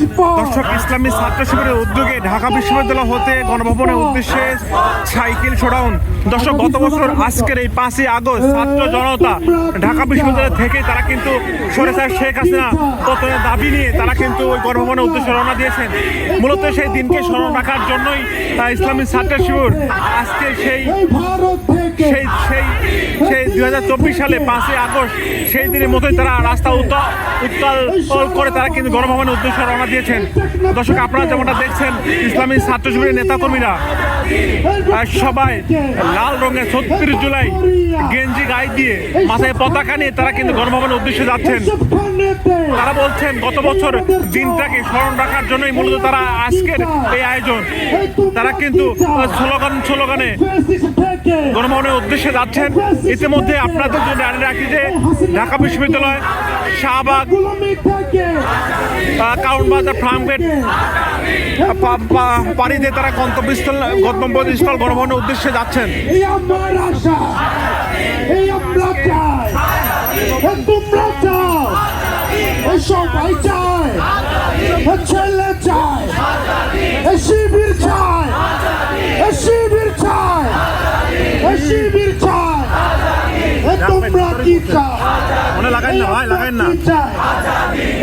দর্শক, ইসলামী ছাত্র শিবিরের উদ্যোগে ঢাকা বিশ্ববিদ্যালয় হতে গণভবনের উদ্দেশ্যে সাইকেল শোডাউন। দর্শক, গত বছর আজকের এই পাঁচই আগস্ট ছাত্র জনতা ঢাকা বিশ্ববিদ্যালয় থেকে তারা কিন্তু সরেসার শেখ হাসিনা পতনের দাবি নিয়ে। তারা কিন্তু ওই গণভবনের উদ্দেশ্যে রওনা দিয়েছেন। মূলত সেই দিনকে স্মরণ রাখার জন্যই ইসলামী ছাত্র শিবির আজকে সেই সেই সেই সেই দুই হাজার চব্বিশ সালে পাঁচই আগস্ট সেই দিনের মতোই তারা রাস্তা উত্তাল উত্তাল করে তারা কিন্তু গণভবনের উদ্দেশ্যে রওনা দিয়েছেন। দর্শক, আপনারা যেমনটা দেখছেন, ইসলামী ছাত্র শিবিরের নেতাকর্মীরা সবাই লাল রঙের ছত্রিশ জুলাই গেঞ্জি গায়ে দিয়ে মাথায় পতাকা নিয়ে তারা কিন্তু গণভবনের উদ্দেশ্যে যাচ্ছেন। তারা বলছেন, গত বছর দিনটাকে স্মরণ রাখার জন্যই মূলত তারা আজকের এই আয়োজন। তারা কিন্তু স্লোগান, স্লোগানে গণভবনের উদ্দেশ্যে যাচ্ছেন। ইতিমধ্যে আপনাদের জন্য জানিয়ে রাখি যে ঢাকা বিশ্ববিদ্যালয় শাহবাগ আহ, কাউন্টবাজার ফার্মগেট গেট পাড়িতে তারা গন্তব্যস্থল গন্তব্যস্থল গণভবনের উদ্দেশ্যে যাচ্ছেন। সবাই চায় ছেলে চায় এ শিবির চায় এ শিবির চায় এ শিবির চায় না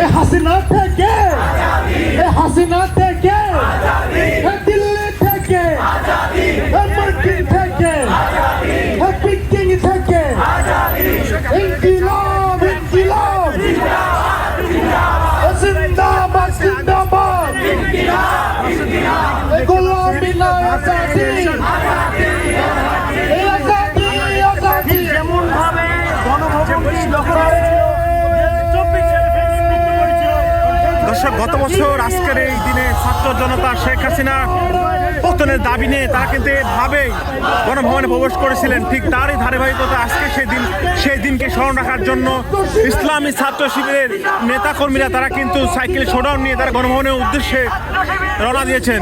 এ হাসিনা থেকে, এ হাসিনা থেকে, এ দিল্লি থেকে, এ মার্কিন থেকে, এ পিকিং থেকে। গত বছর আজকের এই দিনে ছাত্র জনতা শেখ হাসিনা পতনের দাবি নিয়ে তারা কিন্তু এভাবেই গণভবনে প্রবেশ করেছিলেন। ঠিক তারই ধারাবাহিকতা আজকে সেই দিন সেই দিনকে স্মরণ রাখার জন্য ইসলামী ছাত্র শিবিরের নেতাকর্মীরা তারা কিন্তু সাইকেল শোডাউন নিয়ে তারা গণভবনের উদ্দেশ্যে রওনা দিয়েছেন।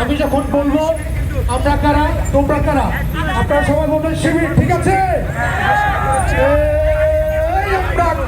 আমি যখন বলব, আমরা কারা? তোমরা কারা? আপনারা সবাই বলবেন, শিবির ঠিক আছে? para